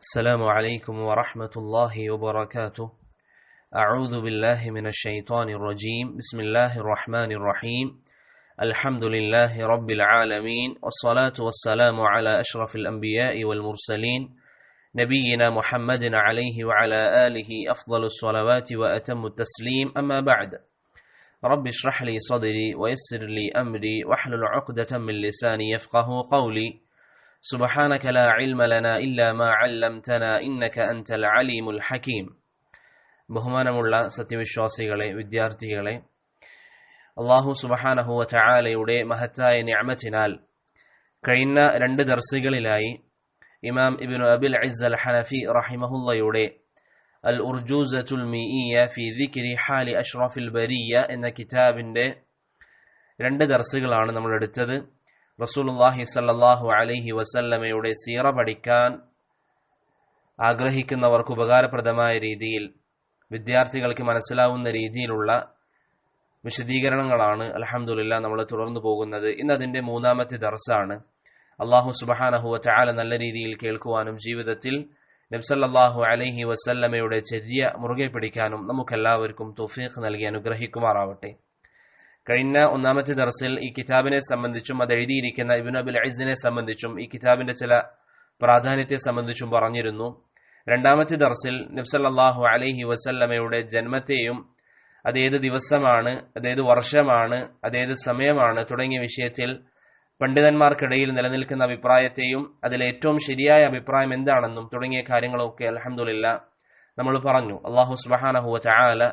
السلام عليكم ورحمة الله وبركاته. أعوذ بالله من الشيطان الرجيم. بسم الله الرحمن الرحيم. الحمد لله رب العالمين والصلاة والسلام على أشرف الأنبياء والمرسلين نبينا محمد عليه وعلى آله أفضل الصلوات وأتم التسليم. أما بعد رب اشرح لي صدري ويسر لي أمري واحلل عقدة من لساني يفقه قولي. سبحانك لا علم لنا إلا ما علمتنا إنك أنت العليم الحكيم ബഹുമാനമുള്ള സത്യവിശ്വാസികളെ വിദ്യാർത്ഥികളെ അള്ളാഹു സുബഹാനഹുവ ചായാലയുടെ മഹത്തായ ഞാമത്തിനാൽ കഴിഞ്ഞ രണ്ട് ദർസുകളിലായി ഇമാം ഇബിനു അബിൽ ഇസ് അൽ ഹനഫി റഹിമഹുല്ലയുടെ അൽ ഉർജൂസത്തുൽ മീഇയ ഫി ദിക്രി ഹാലി അഷ്റഫിൽ ബരിയ എന്ന കിതാബിന്റെ രണ്ട് ദർസുകളാണ് നമ്മൾ എടുത്തത് റസൂലുള്ളാഹി സല്ലല്ലാഹു അലൈഹി വസല്ലമയുടെ സീറ പഠിക്കാൻ ആഗ്രഹിക്കുന്നവർക്ക് ഉപകാരപ്രദമായ രീതിയിൽ വിദ്യാർത്ഥികൾക്ക് മനസ്സിലാവുന്ന രീതിയിലുള്ള വിശദീകരണങ്ങളാണ് അലഹമുല്ല നമ്മൾ തുടർന്നു പോകുന്നത്. ഇന്ന് അതിന്റെ മൂന്നാമത്തെ ദർസാണ്. അള്ളാഹു സുബഹാനഹുവ ചാല നല്ല രീതിയിൽ കേൾക്കുവാനും ജീവിതത്തിൽ നബ്സല്ലാഹു അലൈഹി വസല്ലമയുടെ ചെറിയ മുറുകെ പിടിക്കാനും നമുക്കെല്ലാവർക്കും തുഫീഖ് നൽകി അനുഗ്രഹിക്കുമാറാവട്ടെ. കഴിഞ്ഞ ഒന്നാമത്തെ ദർസിൽ ഈ കിതാബിനെ സംബന്ധിച്ചും അത് എഴുതിയിരിക്കുന്ന ഇബിൻ അബുൽ അയിസിനെ സംബന്ധിച്ചും ഈ കിതാബിന്റെ ചില പ്രാധാന്യത്തെ സംബന്ധിച്ചും പറഞ്ഞിരുന്നു. രണ്ടാമത്തെ ദർസിൽ നബ്സല്ലാഹു അലൈഹി വസല്ലമയുടെ ജന്മത്തെയും അതേത് ദിവസമാണ് അതേത് വർഷമാണ് അതേത് സമയമാണ് തുടങ്ങിയ വിഷയത്തിൽ പണ്ഡിതന്മാർക്കിടയിൽ നിലനിൽക്കുന്ന അഭിപ്രായത്തെയും അതിൽ ഏറ്റവും ശരിയായ അഭിപ്രായം എന്താണെന്നും തുടങ്ങിയ കാര്യങ്ങളൊക്കെ അലഹമുല്ല നമ്മൾ പറഞ്ഞു. അള്ളാഹു സുബഹാനഹുവ ചായാല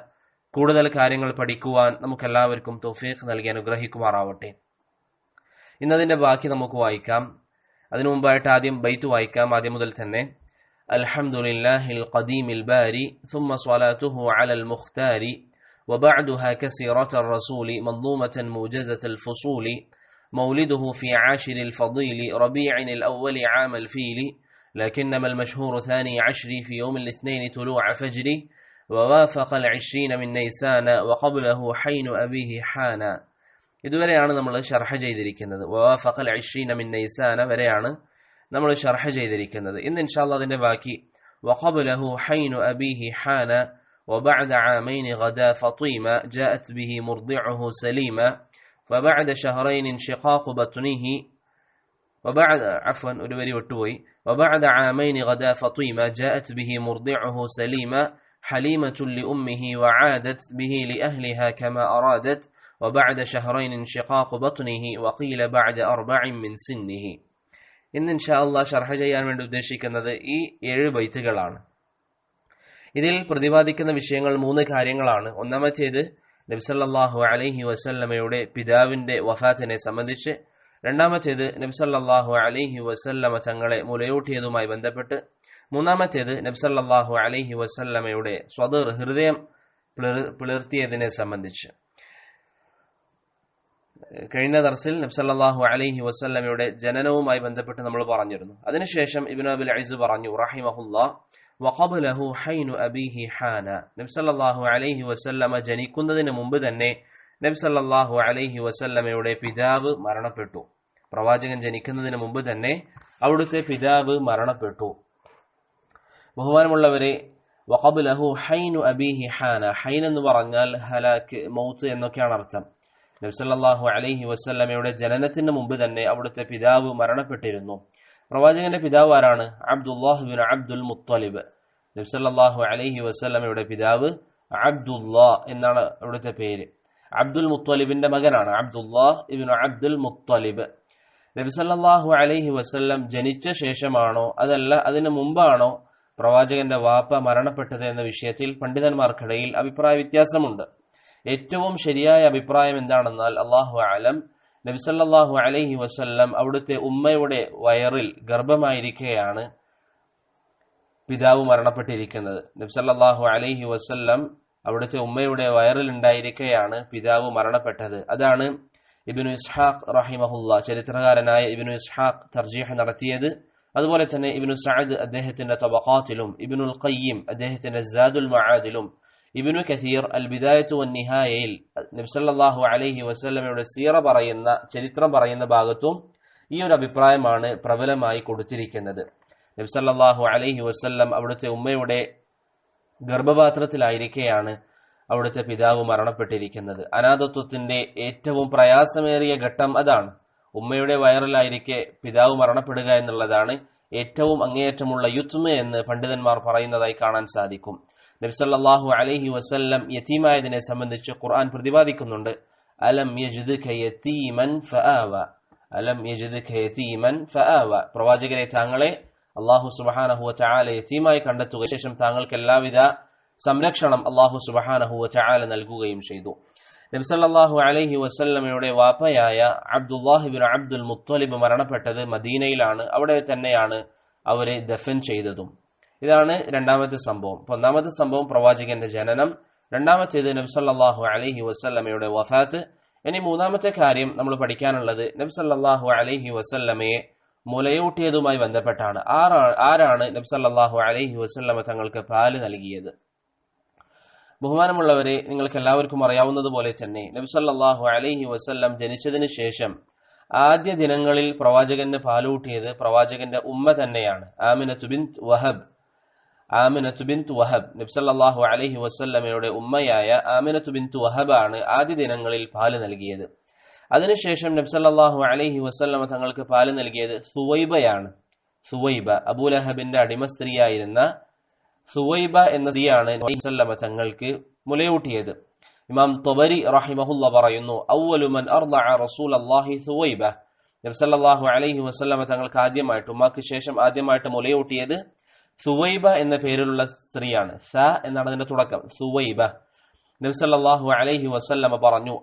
കൂടുതൽ കാര്യങ്ങൾ പഠിക്കുവാൻ നമുക്കെല്ലാവർക്കും തൗഫീഖ് നൽകി അനുഗ്രഹിക്കുമാറാവട്ടെ ഇന്നതിന്റെ ബാക്കി നമുക്ക് വായിക്കാം അതിനു മുമ്പായിട്ട് ആദ്യം ബൈത്ത് വായിക്കാം ആദ്യം മുതൽ തന്നെ الحمد لله القديم الباري ثم صلاته على المختار وبعدها كسيرة الرسول منظومة موجزة الفصول مولده في عاشر الفضيل ربيع الأول عام الفيل لكنما المشهور ثاني عشر في يوم الاثنين طلوع فجر ووافق العشرين من نيسان وقبله حين أبيه حانا ഇതുവരെയാണ് നമ്മൾ ഷർഹ ചെയ്തിരിക്കുന്നത് വവാഫഖൽ അഷ്രീന മിൻ നൈസാന വരെയാണ് നമ്മൾ ഷർഹ ചെയ്തിരിക്കുന്നത് ഇന്ന് ഇൻഷാല്ല അതിന്റെ ബാക്കി وقبله حين أبيه حان وبعد عامين غدا فطيما جاءت به مرضعه سليما فبعد شهرين انشقاق بطنه وبعد عفوا أدوري وتوي وبعد عامين غدا فطيما جاءت به مرضعه سليما حليمة لأمه وعادت به لأهلها كما أرادت وبعد شهرين انشقاق بطنه وقيل بعد أربع من سنه ഇന്ന് ഇൻഷാ അള്ളാഹ് ഷർഹ ചെയ്യാൻ വേണ്ടി ഉദ്ദേശിക്കുന്നത് ഈ ഏഴ് ബൈത്തുകളാണ് ഇതിൽ പ്രതിപാദിക്കുന്ന വിഷയങ്ങൾ മൂന്ന് കാര്യങ്ങളാണ് ഒന്നാമത്തേത് നബ്സല്ലാഹു അലൈഹി വസല്ലമയുടെ പിതാവിന്റെ വഫാത്തിനെ സംബന്ധിച്ച് രണ്ടാമത്തേത് നബ്സല്ലാഹു അലൈഹി വസല്ലമ തങ്ങളെ മുലയൂട്ടിയതുമായി ബന്ധപ്പെട്ട് മൂന്നാമത്തേത് നബ്സല്ലാഹു അലൈഹി വസല്ലമയുടെ സ്വതർ ഹൃദയം പിളർത്തിയതിനെ സംബന്ധിച്ച്. കഴിഞ്ഞ ദർസിൽ നബ്സല്ലാഹു അലൈഹി വസല്ലമയുടെ ജനനവുമായി ബന്ധപ്പെട്ട് നമ്മൾ പറഞ്ഞിരുന്നു. അതിനുശേഷം ഇബിൻ അബുൽ അയിസ് പറഞ്ഞു റഹിമഹുല്ല വഖബലഹു ഹൈനു അബീഹി ഹാന. നബ്സല്ലാഹു അലൈഹി വസല്ലമ ജനിക്കുന്നതിന് മുമ്പ് തന്നെ നബ്സല്ലാഹു അലൈഹി വസല്ലമയുടെ പിതാവ് മരണപ്പെട്ടു. പ്രവാചകൻ ജനിക്കുന്നതിന് മുമ്പ് തന്നെ അവിടുത്തെ പിതാവ് മരണപ്പെട്ടു. ബഹുമാനമുള്ളവരെ വഖബലഹു ഹൈനു അബീഹി ഹാന. ഹൈൻ എന്ന് പറഞ്ഞാൽ ഹലാക്ക് മൗത്ത് എന്നൊക്കെയാണ് അർത്ഥം. നബ്സല്ലാഹു അലൈഹി വസ്ലമയുടെ ജനനത്തിന് മുമ്പ് തന്നെ അവിടുത്തെ പിതാവ് മരണപ്പെട്ടിരുന്നു. പ്രവാചകന്റെ പിതാവ് ആരാണ്? Abdullah bin Abdul Muttalib. നബ്സല്ലാഹു അലൈഹി വസ്ലമയുടെ പിതാവ് അബ്ദുല്ലാ എന്നാണ് അവിടുത്തെ പേര്. അബ്ദുൽ മുത്തലിബിന്റെ മകനാണ് അബ്ദുല്ലാഹ് ഇബിൻ അബ്ദുൽ മുത്തലിബ്. നബിസല്ലാഹു അലൈഹി വസ്ല്ലം ജനിച്ച ശേഷമാണോ അതല്ല അതിനു മുമ്പാണോ പ്രവാചകന്റെ വാപ്പ മരണപ്പെട്ടത് എന്ന വിഷയത്തിൽ പണ്ഡിതന്മാർക്കിടയിൽ അഭിപ്രായ വ്യത്യാസമുണ്ട്. ഏറ്റവും ശരിയായ അഭിപ്രായം എന്താണെന്നാൽ അള്ളാഹു ആലം നബിസല്ലാഹു അലൈഹി വസല്ലം അവിടുത്തെ ഉമ്മയുടെ വയറിൽ ഗർഭമായിരിക്കെയാണ് പിതാവ് മരണപ്പെട്ടിരിക്കുന്നത്. നബ്സല്ലാഹു അലൈഹി വസല്ലം അവിടുത്തെ ഉമ്മയുടെ വയറിൽ ഉണ്ടായിരിക്കെയാണ് പിതാവ് മരണപ്പെട്ടത്. അതാണ് ഇബിനു ഇസ്ഹാഖ് റഹിമഹുല്ല ചരിത്രകാരനായ ഇബിനു ഇസ്ഹാഖ് തർജീഹ് നടത്തിയത്. അതുപോലെ തന്നെ ഇബിനു സഅദ് അദ്ദേഹത്തിന്റെ തബഖാത്തിലും ഇബിനുൽ ഖയ്യിം അദ്ദേഹത്തിന്റെ സാദുൽ മആദിലും ഇബിനു കസീർ അൽ ബിദായത്തു വൻ നിഹായയിൽ നബ്സല്ലാഹു അലൈഹി വസ്ലമയുടെ സീറ പറയുന്ന ചരിത്രം പറയുന്ന ഭാഗത്തും ഈ ഒരു അഭിപ്രായമാണ് പ്രബലമായി കൊടുത്തിരിക്കുന്നത്. നബ്സല്ലാഹു അലൈഹി വസ്ല്ലം അവിടുത്തെ ഉമ്മയുടെ ഗർഭപാത്രത്തിലായിരിക്കെയാണ് അവിടുത്തെ പിതാവ് മരണപ്പെട്ടിരിക്കുന്നത്. അനാഥത്വത്തിന്റെ ഏറ്റവും പ്രയാസമേറിയ ഘട്ടം അതാണ്. ഉമ്മയുടെ വയറിലായിരിക്കെ പിതാവ് മരണപ്പെടുക എന്നുള്ളതാണ് ഏറ്റവും അങ്ങേയറ്റമുള്ള യുത്മ എന്ന് പണ്ഡിതന്മാർ പറയുന്നതായി കാണാൻ സാധിക്കും. നബ്സല്ലാഹു അലഹി വസ്ല്ലം യതീമായതിനെ സംബന്ധിച്ച് ഖുർആൻ പ്രതിപാദിക്കുന്നുണ്ട്. അലം അലം പ്രവാചകരെ താങ്കളെ അള്ളാഹു സുബ്ഹാനഹു വതആല യതീമായി കണ്ടെത്തുക. ശേഷം താങ്കൾക്ക് എല്ലാവിധ സംരക്ഷണം അള്ളാഹു സുബ്ഹാനഹു വതആല നൽകുകയും ചെയ്തു. നബി സല്ലല്ലാഹു അലൈഹി വസല്ലമയുടെ വാപ്പയായ അബ്ദുല്ലാഹിബിൻ അബ്ദുൽ മുത്തലിബ് മരണപ്പെട്ടത് മദീനയിലാണ്. അവിടെ തന്നെയാണ് അവരെ ദഫൻ ചെയ്തതും. ഇതാണ് രണ്ടാമത്തെ സംഭവം. ഒന്നാമത്തെ സംഭവം പ്രവാചകന്റെ ജനനം. രണ്ടാമത്തേത് നബ്സല്ലാഹു അലൈഹി വസല്ലമയുടെ വഫാത്ത്. ഇനി മൂന്നാമത്തെ കാര്യം നമ്മൾ പഠിക്കാനുള്ളത് നബ്സല്ലാഹു അലൈഹി വസല്ലമയെ മുലയൂട്ടിയതുമായി ബന്ധപ്പെട്ടാണ്. ആരാണ് നബ്സല്ലാഹു അലൈഹി വസല്ലമ തങ്ങൾക്ക് പാൽ നൽകിയത്? ബഹുമാനമുള്ളവരെ നിങ്ങൾക്ക് എല്ലാവർക്കും അറിയാവുന്നതുപോലെ തന്നെ നബിസല്ലാഹു അലൈഹി വസ്ല്ലാം ജനിച്ചതിന് ശേഷം ആദ്യ ദിനങ്ങളിൽ പ്രവാചകന്റെ പാലൂട്ടിയത് പ്രവാചകന്റെ ഉമ്മ തന്നെയാണ് ആമിനത്ത് ബിൻത് വഹബ്. ആമിനത്ത് ബിൻത് വഹബ് നബ്സല്ലാഹു അലഹി വസ്ല്ലമയുടെ ഉമ്മയായ ആമിനത്ത് ബിൻത് വഹബാണ് ആദ്യ ദിനങ്ങളിൽ പാൽ നൽകിയത്. അതിനുശേഷം നബ്സല്ലാഹു അലഹി വസ്ല്ലമ തങ്ങൾക്ക് പാൽ നൽകിയത് സുവൈബയാണ്. സുവൈബ അബൂലഹബിന്റെ അടിമ സ്ത്രീയായിരുന്ന സുവൈബ എന്ന സ്ത്രീയാണ് നബി വസല്ലമ തങ്ങൾക്ക് മുലയൂട്ടിയത്. ഇമാം തൊബരി റഹിമഹുല്ല പറയുന്നു ഔവലുമൻ സുവൈബ. നബി സല്ലല്ലാഹു അലൈഹി വസല്ലമ തങ്ങൾക്ക് ആദ്യമായിട്ട് ഉമ്മാക്ക് ശേഷം ആദ്യമായിട്ട് മുലയൂട്ടിയത് സുവൈബ എന്ന പേരിലുള്ള സ്ത്രീയാണ്. സ എന്നാണ് അതിന്റെ തുടക്കം സുവൈബ. നബ്സല്ലാഹു അലൈഹി വസല്ലമ പറഞ്ഞു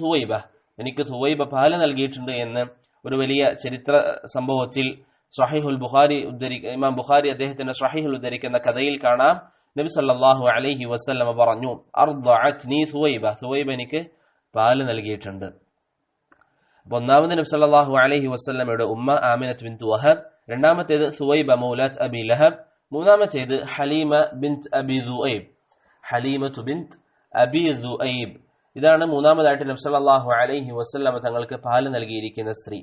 സുവൈബ. എനിക്ക് സുവൈബ പാൽ നൽകിയിട്ടുണ്ട് എന്ന് ഒരു വലിയ ചരിത്ര സംഭവത്തിൽ സഹീഹുൽ ബുഖാരി ഉദ്ധരി ഇമാം ബുഖാരി അദ്ദേഹത്തിന്റെ സഹീഹുൽ ഉദ്ധരിക്കുന്ന കഥയിൽ കാണാം. നബി സല്ലല്ലാഹു അലൈഹി വസല്ലമ പറഞ്ഞു അർദഅത്നി സുവൈബ. സുവൈബ എനിക്ക് പാൽ നൽകിയിട്ടുണ്ട്. അപ്പൊ ഒന്നാമത് നബി സല്ലല്ലാഹു അലൈഹി വസല്ലമയുടെ ഉമ്മ ആമിനത്ത് ബിൻത് വഹബ് രണ്ടാമത്തേത് സുവൈബ മൗലാത്ത് അബി ലഹബ് മൂന്നാമത്തേത് ഹലീമ ബിൻത് അബി ദുഐബ് ഹലീമത്തു ബിൻത് അബി ദുഐബ് ഇതാണ് മൂന്നാമതായിട്ട് നബി സല്ലല്ലാഹു അലൈഹി വസല്ലമ തങ്ങൾക്ക് പാൽ നൽകിയിരിക്കുന്ന സ്ത്രീ.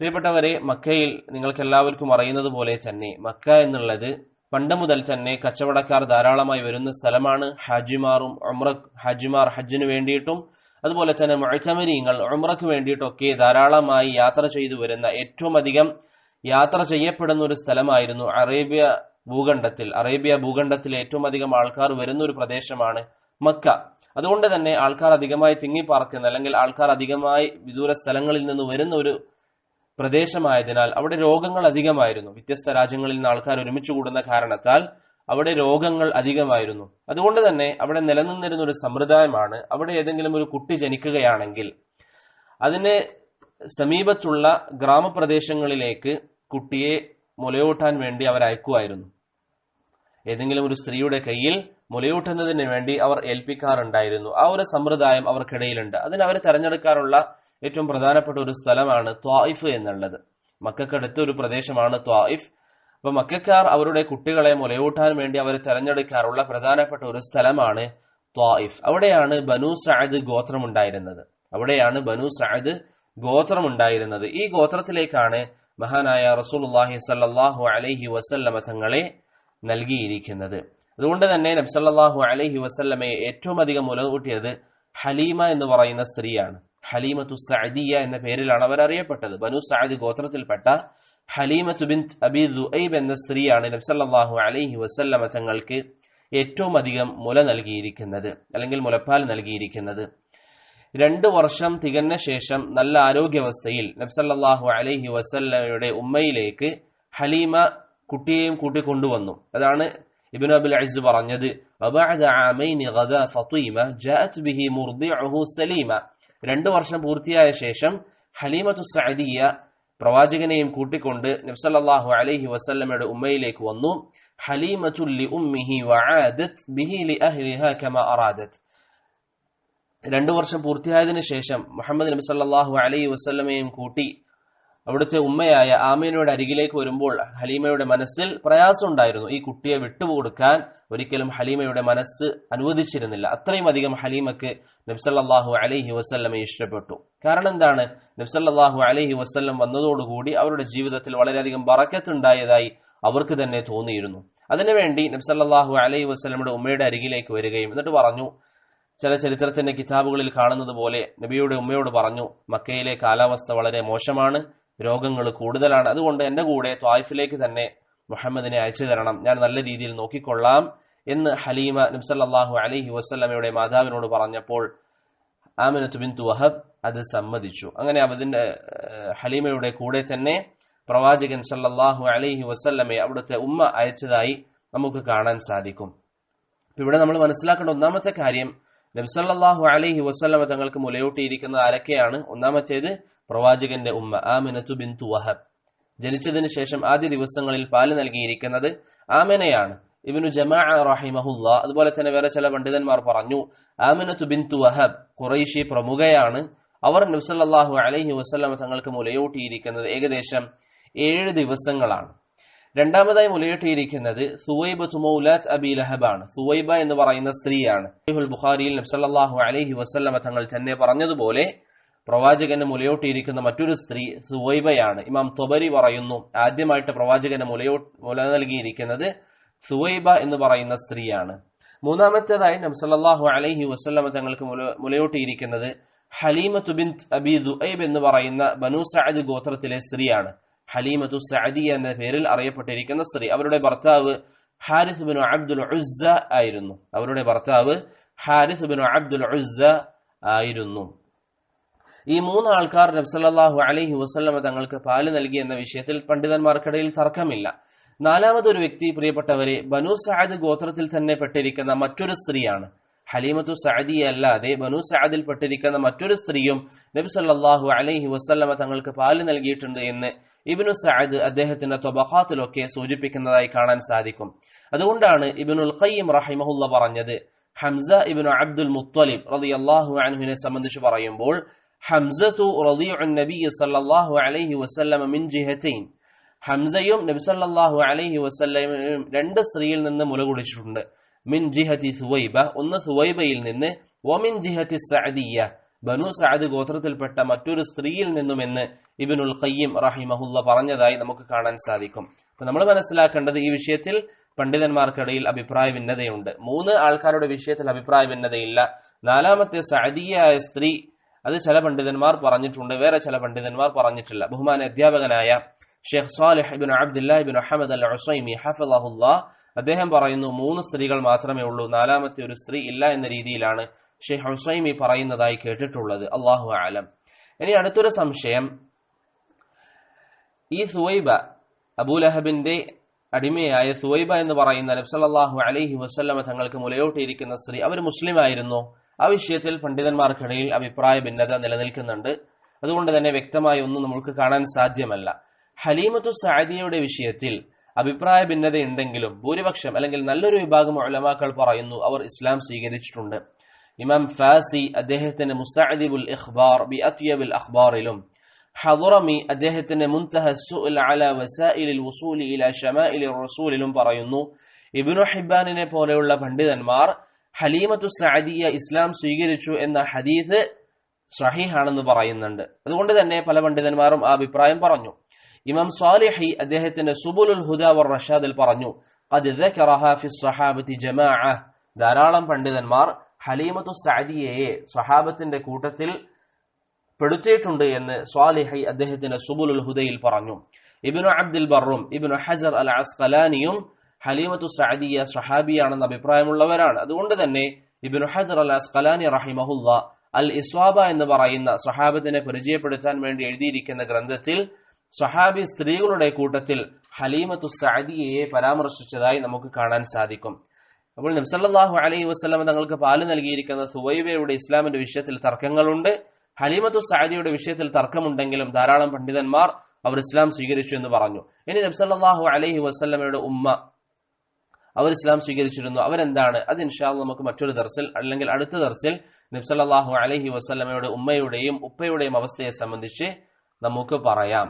പ്രിയപ്പെട്ടവരെ മക്കയിൽ നിങ്ങൾക്കെല്ലാവർക്കും അറിയുന്നത് പോലെ തന്നെ മക്ക എന്നുള്ളത് പണ്ട് മുതൽ തന്നെ കച്ചവടക്കാർ ധാരാളമായി വരുന്ന സ്ഥലമാണ് ഹാജിമാറും ഉംറ ഹാജിമാർ ഹജ്ജിന് വേണ്ടിയിട്ടും അതുപോലെ തന്നെ മുഴത്തമരീങ്ങൾ ഉംറക്ക് വേണ്ടിയിട്ടൊക്കെ ധാരാളമായി യാത്ര ചെയ്തു വരുന്ന ഏറ്റവും അധികം യാത്ര ചെയ്യപ്പെടുന്ന ഒരു സ്ഥലമായിരുന്നു അറേബ്യ ഭൂഖണ്ഡത്തിൽ. അറേബ്യ ഭൂഖണ്ഡത്തിൽ ഏറ്റവും അധികം ആൾക്കാർ വരുന്ന ഒരു പ്രദേശമാണ് മക്ക. അതുകൊണ്ട് തന്നെ ആൾക്കാർ അധികമായി തിങ്ങിപ്പാർക്കുന്ന അല്ലെങ്കിൽ ആൾക്കാർ അധികമായി വിദൂര സ്ഥലങ്ങളിൽ നിന്ന് വരുന്ന ഒരു പ്രദേശമായതിനാൽ അവിടെ രോഗങ്ങൾ അധികമായിരുന്നു. വ്യത്യസ്ത രാജ്യങ്ങളിൽ നിന്ന് ആൾക്കാർ ഒരുമിച്ച് കൂടുന്ന കാരണത്താൽ അവിടെ രോഗങ്ങൾ അധികമായിരുന്നു. അതുകൊണ്ട് തന്നെ അവിടെ നിലനിന്നിരുന്ന ഒരു സമ്പ്രദായമാണ് അവിടെ ഏതെങ്കിലും ഒരു കുട്ടി ജനിക്കുകയാണെങ്കിൽ അതിന് സമീപത്തുള്ള ഗ്രാമപ്രദേശങ്ങളിലേക്ക് കുട്ടിയെ മുലയൂട്ടാൻ വേണ്ടി അവർ അയക്കുമായിരുന്നു. ഏതെങ്കിലും ഒരു സ്ത്രീയുടെ കയ്യിൽ മുലയൂട്ടുന്നതിന് വേണ്ടി അവർ ഏൽപ്പിക്കാറുണ്ടായിരുന്നു. ആ ഒരു സമ്പ്രദായം അവർക്കിടയിലുണ്ട്. അതിന് അവർ തെരഞ്ഞെടുക്കാറുള്ള ഏറ്റവും പ്രധാനപ്പെട്ട ഒരു സ്ഥലമാണ് ത്വായിഫ് എന്നുള്ളത്. മക്കൾക്കടുത്ത ഒരു പ്രദേശമാണ് ത്വായിഫ് അപ്പൊ മക്കാർ അവരുടെ കുട്ടികളെ മുലയൂട്ടാൻ വേണ്ടി അവരെ തെരഞ്ഞെടുക്കാറുള്ള പ്രധാനപ്പെട്ട ഒരു സ്ഥലമാണ് ത്വായിഫ് അവിടെയാണ് ബനു സഅദ് ഗോത്രമുണ്ടായിരുന്നത്. അവിടെയാണ് ബനു സഅദ് ഗോത്രമുണ്ടായിരുന്നത്. ഈ ഗോത്രത്തിലേക്കാണ് മഹാനായ റസൂലുള്ളാഹി സല്ലാഹു അലൈഹി വസല്ലമ തങ്ങളെ നൽകിയിരിക്കുന്നത്. അതുകൊണ്ട് തന്നെ നബ്സല്ലാഹു അലൈഹി വസല്ലമയെ ഏറ്റവും അധികം മുലകൂട്ടിയത് ഹലീമ എന്ന് പറയുന്ന സ്ത്രീയാണ്. ഹലീമത്തു സഅദിയ എന്ന പേരിലാണ് അവർ അറിയപ്പെട്ടത് ബനു സഅദ് ഗോത്രത്തിൽപ്പെട്ട ഹലീമത്തു ബിൻ അബി ദുഐബ് എന്ന സ്ത്രീയാണ് നബ്സല്ലാഹു അലൈഹി വസല്ലമ തങ്ങൾക്ക് ഏറ്റവും അധികം മുല നൽകിയിരിക്കുന്നത് അല്ലെങ്കിൽ മുലപ്പാൽ നൽകിയിരിക്കുന്നത്. രണ്ട് വർഷം തികഞ്ഞ ശേഷം നല്ല ആരോഗ്യാവസ്ഥയിൽ നബ്സല്ലാഹു അലൈഹി വസല്ലമയുടെ ഉമ്മയിലേക്ക് ഹലീമ കുട്ടിയെയും കൂട്ടി കൊണ്ടുവന്നു അതാണ് ഇബിൻ അബുൽ അസ് പറഞ്ഞത് സലീമ. രണ്ട് വർഷം പൂർത്തിയായ ശേഷം ഹലീമത്തു സഅദിയ പ്രവാചകനെയും കൂട്ടിക്കൊണ്ട് നബ്സല്ലാഹു അലൈഹി വസല്ലമയുടെ ഉമ്മയിലേക്ക് വന്നു. ലി രണ്ടു വർഷം പൂർത്തിയായതിനു ശേഷം മുഹമ്മദ് നബി സല്ലാഹു അലൈഹി വസല്ലമയും കൂട്ടി അവിടുത്തെ ഉമ്മയായ ആമീനയുടെ അരികിലേക്ക് വരുമ്പോൾ ഹലീമയുടെ മനസ്സിൽ പ്രയാസമുണ്ടായിരുന്നു ഈ കുട്ടിയെ വിട്ടുകൊടുക്കാൻ ഒരിക്കലും ഹലീമയുടെ മനസ്സ് അനുവദിച്ചിരുന്നില്ല. അത്രയും അധികം ഹലീമക്ക് നബ്സല്ലാഹു അലഹി വസ്ല്ലമെ ഇഷ്ടപ്പെട്ടു. കാരണം എന്താണ്? നബ്സല്ലാഹു അലഹി വസ്ല്ലം വന്നതോടുകൂടി അവരുടെ ജീവിതത്തിൽ വളരെയധികം ബറക്കത്തുണ്ടായതായി അവർക്ക് തന്നെ തോന്നിയിരുന്നു. അതിനുവേണ്ടി നബ്സല്ലാഹു അലഹി വസ്ലമയുടെ ഉമ്മയുടെ അരികിലേക്ക് വരികയും എന്നിട്ട് പറഞ്ഞു ചില ചരിത്രത്തിന്റെ കിതാബുകളിൽ കാണുന്നത് പോലെ നബിയുടെ ഉമ്മയോട് പറഞ്ഞു മക്കയിലെ കാലാവസ്ഥ വളരെ മോശമാണ്. രോഗങ്ങൾ കൂടുതലാണ്. അതുകൊണ്ട് എന്റെ കൂടെ ത്വായിഫിലേക്ക് തന്നെ മുഹമ്മദിനെ അയച്ചു തരണം. ഞാൻ നല്ല രീതിയിൽ നോക്കിക്കൊള്ളാം എന്ന് ഹലീമ നിംസല്ലാഹു അലഹി വസ്ലമയുടെ മാതാവിനോട് പറഞ്ഞപ്പോൾ ആമിനത്ത് ബിൻ തുഹബ് അത് സമ്മതിച്ചു. അങ്ങനെ അവതിന്റെ ഹലീമയുടെ കൂടെ തന്നെ പ്രവാചകൻ സല്ലാഹു അലഹി വസ്ല്ലമെ അവിടുത്തെ ഉമ്മ അയച്ചതായി നമുക്ക് കാണാൻ സാധിക്കും. ഇവിടെ നമ്മൾ മനസ്സിലാക്കേണ്ട ഒന്നാമത്തെ കാര്യം നബ്സല്ലാഹു അലൈഹി വസ്ലമ തങ്ങൾക്ക് മുലയൂട്ടിയിരിക്കുന്നത് ആരൊക്കെയാണ്? ഒന്നാമത്തേത് പ്രവാചകന്റെ ഉമ്മ ആമിനത്തു ബിന്തു വഹബ്. ജനിച്ചതിന് ശേഷം ആദ്യ ദിവസങ്ങളിൽ പാൽ നൽകിയിരിക്കുന്നത് ആമിനയാണ്. ഇബിനു ജമാ റഹിമഹുല്ല അതുപോലെ തന്നെ വേറെ ചില പണ്ഡിതന്മാർ പറഞ്ഞു ആമിനത്തു ബിന്തു വഹബ് ഖുറൈഷി പ്രമുഖയാണ്. അവർ നബ്സല്ലാഹു അലൈഹി വസ്ലമ തങ്ങൾക്ക് മുലയൂട്ടിയിരിക്കുന്നത് ഏകദേശം ഏഴ് ദിവസങ്ങളാണ്. രണ്ടാമതായി മുലയൂട്ടിയിരിക്കുന്നത് സുവൈബ് തുമൗലാത്ത് അബി ലഹബാണ്. സുവൈബ എന്ന് പറയുന്ന സ്ത്രീയാണ്. ബുഖാരിയിൽ നബ്സല്ലാഹു അലഹി വസ്ലമ തങ്ങൾ തന്നെ പറഞ്ഞതുപോലെ പ്രവാചകന് മുലയൂട്ടിയിരിക്കുന്ന മറ്റൊരു സ്ത്രീ സുവൈബയാണ്. ഇമാം തൊബരി പറയുന്നു ആദ്യമായിട്ട് പ്രവാചകന് മുലയോ മുല നൽകിയിരിക്കുന്നത് സുവൈബ എന്ന് പറയുന്ന സ്ത്രീയാണ്. മൂന്നാമത്തേതായി നബ്സല്ലാഹു അലഹി വസ്ലമ തങ്ങൾക്ക് മുല മുലയൂട്ടിയിരിക്കുന്നത് ഹലീമ തുബിൻ അബി ദുഐബ് എന്ന് പറയുന്ന ബനു സഅദ് ഗോത്രത്തിലെ സ്ത്രീയാണ്. ഹലീമത്തു സഅദി എന്ന പേരിൽ അറിയപ്പെട്ടിരിക്കുന്ന സ്ത്രീ. അവരുടെ ഭർത്താവ് ഹാരിസ് ബിൻ അബ്ദുൽ ഉസ്സ ആയിരുന്നു. അവരുടെ ഭർത്താവ് ഹാരിസ് ബിൻ അബ്ദുൽ ഉസ്സ ആയിരുന്നു. ഈ മൂന്ന് ആൾക്കാർ നബ്സല്ലാഹു അലൈഹി വസ്ലമ തങ്ങൾക്ക് പാൽ നൽകി എന്ന വിഷയത്തിൽ പണ്ഡിതന്മാർക്കിടയിൽ തർക്കമില്ല. നാലാമതൊരു വ്യക്തി പ്രിയപ്പെട്ടവരെ ബനു സഅദ് ഗോത്രത്തിൽ തന്നെ പെട്ടിരിക്കുന്ന മറ്റൊരു സ്ത്രീയാണ്. ഹലീമത്തു സഅദി അല്ലാതെ ബനു സഅദിൽ പെട്ടിരിക്കുന്ന മറ്റൊരു സ്ത്രീയും നബി സല്ലല്ലാഹു അലൈഹി വസല്ലമ തങ്ങൾക്ക് പാൽ നൽകിയിട്ടുണ്ട് എന്ന് ഇബ്നു സഅദ് അദ്ദേഹത്തിന്റെ തൊബഹാത്തിലൊക്കെ സൂചിപ്പിക്കുന്നതായി കാണാൻ സാധിക്കും. അതുകൊണ്ടാണ് ഇബ്നുൽ ഖയ്യിം റഹിമഹുല്ല പറഞ്ഞത്. ഹംസ ഇബ്നു അബ്ദുൽ മുത്തലിബ് റളിയല്ലാഹു അൻഹുനെ സംബന്ധിച്ച് പറയുമ്പോൾ ഹംസത്തു റളിയുൻ നബി സല്ലല്ലാഹു അലൈഹി വസല്ലമ മിൻ ജിഹതൈൻ. ഹംസയും നബി സല്ലല്ലാഹു അലൈഹി വസല്ലമയും രണ്ട് സ്ത്രീയിൽ നിന്ന് മുല കുടിച്ചിട്ടുണ്ട്. മിൻ ജിഹത്തി സുവൈബ. ഒന്ന് സുവൈബയിൽ നിന്ന് ഒമിൻ ജിഹത്തി സഅദിയ ബനു സഅദ് ഗോത്രത്തിൽപ്പെട്ട മറ്റൊരു സ്ത്രീയിൽ നിന്നുമെന്ന് ഇബിനുൽ ഖയ്യിം റഹിമഹുല്ല പറഞ്ഞതായി നമുക്ക് കാണാൻ സാധിക്കും. അപ്പൊ നമ്മൾ മനസ്സിലാക്കേണ്ടത് ഈ വിഷയത്തിൽ പണ്ഡിതന്മാർക്കിടയിൽ അഭിപ്രായ ഭിന്നതയുണ്ട്. മൂന്ന് ആൾക്കാരുടെ വിഷയത്തിൽ അഭിപ്രായ ഭിന്നതയില്ല. നാലാമത്തെ സഅദിയായ സ്ത്രീ അത് ചില പണ്ഡിതന്മാർ പറഞ്ഞിട്ടുണ്ട് വേറെ ചില പണ്ഡിതന്മാർ പറഞ്ഞിട്ടില്ല. ബഹുമാന അധ്യാപകനായ Sheikh Salih ibn Abdullah ibn Ahmad al Usaimi ഹഫിളഹുല്ല അദ്ദേഹം പറയുന്നു മൂന്ന് സ്ത്രീകൾ മാത്രമേ ഉള്ളൂ നാലാമത്തെ ഒരു സ്ത്രീ ഇല്ല എന്ന രീതിയിലാണ് ഷെയ്ഖ് ഹുസൈമി പറയുന്നതായി കേട്ടിട്ടുള്ളത്. അള്ളാഹു ആലം ഇനി അടുത്തൊരു സംശയം. ഈ സുവൈബ അബൂലഹബിന്റെ അടിമയായ സുവൈബ എന്ന് പറയുന്ന നബ്സല്ലാഹു അലൈഹി വസ്ല്ലമ തങ്ങൾക്ക് മുലയോട്ടിയിരിക്കുന്ന സ്ത്രീ അവർ മുസ്ലിം ആയിരുന്നു ആ വിഷയത്തിൽ പണ്ഡിതന്മാർക്കിടയിൽ അഭിപ്രായ ഭിന്നത നിലനിൽക്കുന്നുണ്ട്. അതുകൊണ്ട് തന്നെ വ്യക്തമായി ഒന്നും നമുക്ക് കാണാൻ സാധ്യമല്ല. ഹലീമത്തു സാദിയയുടെ വിഷയത്തിൽ അഭിപ്രായ ഭിന്നത ഉണ്ടെങ്കിലും ഭൂരിപക്ഷം അല്ലെങ്കിൽ നല്ലൊരു വിഭാഗം ഉലമാക്കൾ പറയുന്നു അവർ ഇസ്ലാം സ്വീകരിച്ചിട്ടുണ്ട്. ഇമാം ഫാസി അദ്ദേഹത്തിന്റെ മുസ്താദിബുൽ ഇഖ്ബാർ ബി അത്യബിൽ അഖ്ബാറിലും ഹദറമി അദ്ദേഹത്തിന്റെ മുൻതഹ സുഅൽ വസൂലി പറയുന്നു ഇബ്നു ഹിബാനിനെ പോലെയുള്ള പണ്ഡിതന്മാർ ഹലീമത്തു സഅദിയ ഇസ്ലാം സ്വീകരിച്ചു എന്ന ഹദീസ് സഹീഹാണെന്ന് പറയുന്നുണ്ട്. അതുകൊണ്ട് തന്നെ പല പണ്ഡിതന്മാരും ആ അഭിപ്രായം പറഞ്ഞു. ഇമാം സാലിഹി അദ്ദേഹത്തിന്റെ സുബുലുൽ ഹുദ വർ റഷാദിൽ പറഞ്ഞു ധാരാളം പണ്ഡിതന്മാർ ഹലീമത്തു സഅദിയയെ സ്വഹാബത്തിന്റെ കൂട്ടത്തിൽ പെടുത്തിയിട്ടുണ്ട് എന്ന് സ്വാലിഹി അദ്ദേഹത്തിന്റെ സുബുലുൽ ഹുദയിൽ പറഞ്ഞു. ഇബ്നു അബ്ദുൽ ബറും ഇബ്നു ഹജർ അൽ അസ്കലാനിയും ഹലീമത്തു സഅദിയ സ്വഹാബിയാണെന്ന അഭിപ്രായമുള്ളവരാണ്. അതുകൊണ്ട് തന്നെ ഇബ്നു ഹജർ അൽ അസ്കലാനി റഹിമഹുല്ല അൽ ഇസ്വാബ എന്ന് പറയുന്ന സ്വഹാബത്തിനെ പരിചയപ്പെടുത്താൻ വേണ്ടി എഴുതിയിരിക്കുന്ന ഗ്രന്ഥത്തിൽ സ്വഹാബി സ്ത്രീകളുടെ കൂട്ടത്തിൽ ഹലീമത്തു സഅദിയയെ പരാമർശിച്ചതായി നമുക്ക് കാണാൻ സാധിക്കും. അപ്പോൾ നബ്സല്ലാഹു അലൈഹി വസ്ലം തങ്ങൾക്ക് പാൽ നൽകിയിരിക്കുന്ന സുവൈബയുടെ ഇസ്ലാമിന്റെ വിഷയത്തിൽ തർക്കങ്ങളുണ്ട്. ഹലീമത്തു സഅദിയുടെ വിഷയത്തിൽ തർക്കമുണ്ടെങ്കിലും ധാരാളം പണ്ഡിതന്മാർ അവർ ഇസ്ലാം സ്വീകരിച്ചു എന്ന് പറഞ്ഞു. ഇനി നബ്സല്ലാഹു അലൈഹി വസ്ലമയുടെ ഉമ്മ അവർ ഇസ്ലാം സ്വീകരിച്ചിരുന്നു. അവരെന്താണ്? അത് ഇൻഷാൽ നമുക്ക് മറ്റൊരു ദർസിൽ അല്ലെങ്കിൽ അടുത്ത ദർസിൽ നബ്സല്ലാഹു അലഹി വസ്ലമയുടെ ഉമ്മയുടെയും ഉപ്പയുടെയും അവസ്ഥയെ സംബന്ധിച്ച് നമുക്ക് പറയാം.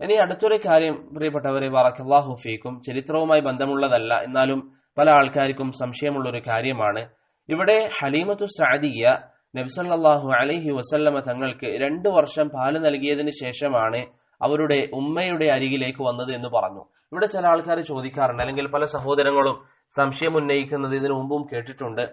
ഇനി അടുത്തൊരു കാര്യം പ്രിയപ്പെട്ടവരെ വറക്കല്ലാഹു ഫീക്കും. ചരിത്രവുമായി ബന്ധമുള്ളതല്ല. എന്നാലും പല ആൾക്കാർക്കും സംശയമുള്ള ഒരു കാര്യമാണ്. ഇവിടെ ഹലീമത്തു സാദിയ നബ്സല്ലാഹു അലഹി വസല്ലമ തങ്ങൾക്ക് രണ്ടു വർഷം പാൽ നൽകിയതിന് ശേഷമാണ് അവരുടെ ഉമ്മയുടെ അരികിലേക്ക് വന്നത് എന്ന് പറഞ്ഞു. ഇവിടെ ചില ആൾക്കാർ ചോദിക്കാറുണ്ട് അല്ലെങ്കിൽ പല സഹോദരങ്ങളും സംശയം ഉന്നയിക്കുന്നത് ഇതിനു മുമ്പും കേട്ടിട്ടുണ്ട്.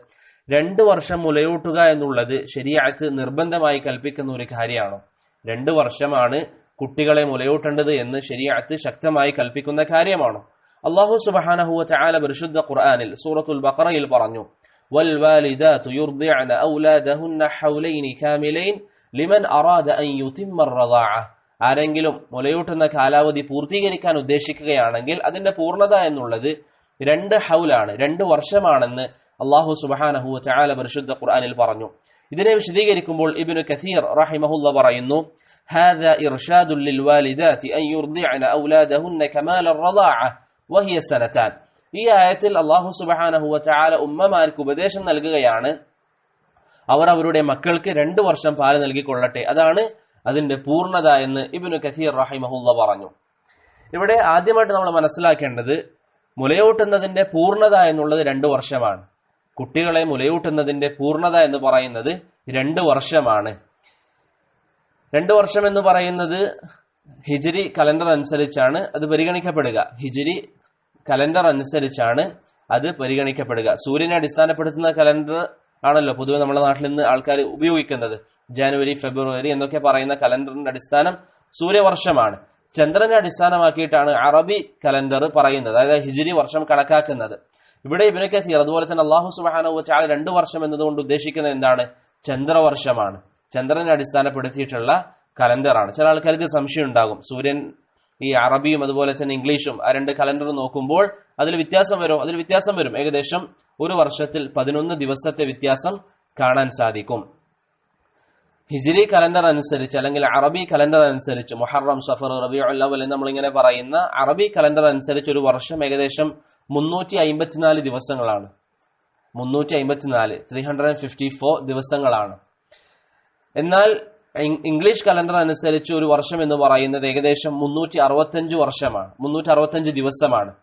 രണ്ടു വർഷം മുലയൂട്ടുക എന്നുള്ളത് ശരിയാഴ്ച നിർബന്ധമായി കൽപ്പിക്കുന്ന ഒരു കാര്യമാണോ. രണ്ടു വർഷമാണ് കുട്ടികളെ മുലയൂട്ടേണ്ടത് എന്ന് ശരിയാത്ത് ശക്തമായി കൽപ്പിക്കുന്ന കാര്യമാണോ അള്ളാഹു സുബഹാനഹുവ ചാല പരിശുദ്ധ ഖുർആാനിൽ സൂറത്തുൽ ബഖറയിൽ പറഞ്ഞു والوالدات يرضعن أولادهن حولين كاملين لمن أراد أن يتم الرضاعة ആരെങ്കിലും മുലയൂട്ടുന്ന കാലാവധി പൂർത്തീകരിക്കാൻ ഉദ്ദേശിക്കുകയാണെങ്കിൽ അതിന്റെ പൂർണ്ണത എന്നുള്ളത് രണ്ട് ഹൗലാണ് രണ്ട് വർഷമാണെന്ന് അള്ളാഹു സുബഹാനഹു ചാല പരിശുദ്ധ ഖുർആാനിൽ പറഞ്ഞു ഇതിനെ വിശദീകരിക്കുമ്പോൾ ഇബിനു കസീർ റഹിമഹുല്ല പറയുന്നു هذا إرشاد للوالدات أن يرضعن أولادهن كمال الرضاعة وهي سنتان ഈ ആയത്തിൽ അള്ളാഹു സുബഹാനഹുവ ചാല ഉമ്മമാർക്ക് ഉപദേശം നൽകുകയാണ് അവർ അവരുടെ മക്കൾക്ക് രണ്ടു വർഷം പാല് നൽകിക്കൊള്ളട്ടെ അതാണ് അതിന്റെ പൂർണ്ണത എന്ന് ഇബിനു കസീർ റഹിമഹുല്ല പറഞ്ഞു ഇവിടെ ആദ്യമായിട്ട് നമ്മൾ മനസ്സിലാക്കേണ്ടത് മുലയൂട്ടുന്നതിന്റെ പൂർണ്ണത എന്നുള്ളത് രണ്ടു വർഷമാണ് കുട്ടികളെ മുലയൂട്ടുന്നതിന്റെ പൂർണ്ണത എന്ന് പറയുന്നത് രണ്ട് വർഷമാണ് രണ്ടു വർഷം എന്ന് പറയുന്നത് ഹിജിരി കലണ്ടർ അനുസരിച്ചാണ് അത് പരിഗണിക്കപ്പെടുക. ഹിജിരി കലണ്ടർ അനുസരിച്ചാണ് അത് പരിഗണിക്കപ്പെടുക. സൂര്യനെ അടിസ്ഥാനപ്പെടുത്തുന്ന കലണ്ടർ ആണല്ലോ പൊതുവെ നമ്മുടെ നാട്ടിൽ നിന്ന് ആൾക്കാർ ഉപയോഗിക്കുന്നത്. ജനുവരി ഫെബ്രുവരി എന്നൊക്കെ പറയുന്ന കലണ്ടറിന്റെ അടിസ്ഥാനം സൂര്യവർഷമാണ്. ചന്ദ്രനെ അടിസ്ഥാനമാക്കിയിട്ടാണ് അറബി കലണ്ടർ പറയുന്നത് അതായത് ഹിജിരി വർഷം കണക്കാക്കുന്നത്. ഇവിടെ ഇബിന് കസീർ അതുപോലെ തന്നെ അള്ളാഹു സുബാന ചാൽ രണ്ടു വർഷം എന്നതുകൊണ്ട് ഉദ്ദേശിക്കുന്നത് എന്താണ്? ചന്ദ്രവർഷമാണ്. ചന്ദ്രനെ അടിസ്ഥാനപ്പെടുത്തിയിട്ടുള്ള കലണ്ടറാണ്. ചില ആൾക്കാർക്ക് സംശയം ഉണ്ടാകും സൂര്യൻ ഈ അറബിയും അതുപോലെ തന്നെ ഇംഗ്ലീഷും ആ രണ്ട് കലണ്ടർ നോക്കുമ്പോൾ അതിൽ വ്യത്യാസം വരും അതിൽ വ്യത്യാസം വരും. ഏകദേശം ഒരു വർഷത്തിൽ പതിനൊന്ന് ദിവസത്തെ വ്യത്യാസം കാണാൻ സാധിക്കും. ഹിജിരി കലണ്ടർ അനുസരിച്ച് അല്ലെങ്കിൽ അറബി കലണ്ടർ അനുസരിച്ച് മുഹറം സഫർ റബി അല്ലവൽ എന്ന് നമ്മളിങ്ങനെ പറയുന്ന അറബി കലണ്ടർ അനുസരിച്ച് ഒരു വർഷം ഏകദേശം മുന്നൂറ്റി അമ്പത്തിനാല് ദിവസങ്ങളാണ്. മുന്നൂറ്റി അമ്പത്തിനാല് three hundred and fifty four ദിവസങ്ങളാണ്. എന്നാൽ ഇംഗ്ലീഷ് കലണ്ടർ അനുസരിച്ച് ഒരു വർഷം എന്ന് പറയുന്നത് ഏകദേശം മുന്നൂറ്റി അറുപത്തഞ്ച് വർഷമാണ്. മുന്നൂറ്റി അറുപത്തഞ്ച് ദിവസമാണ്.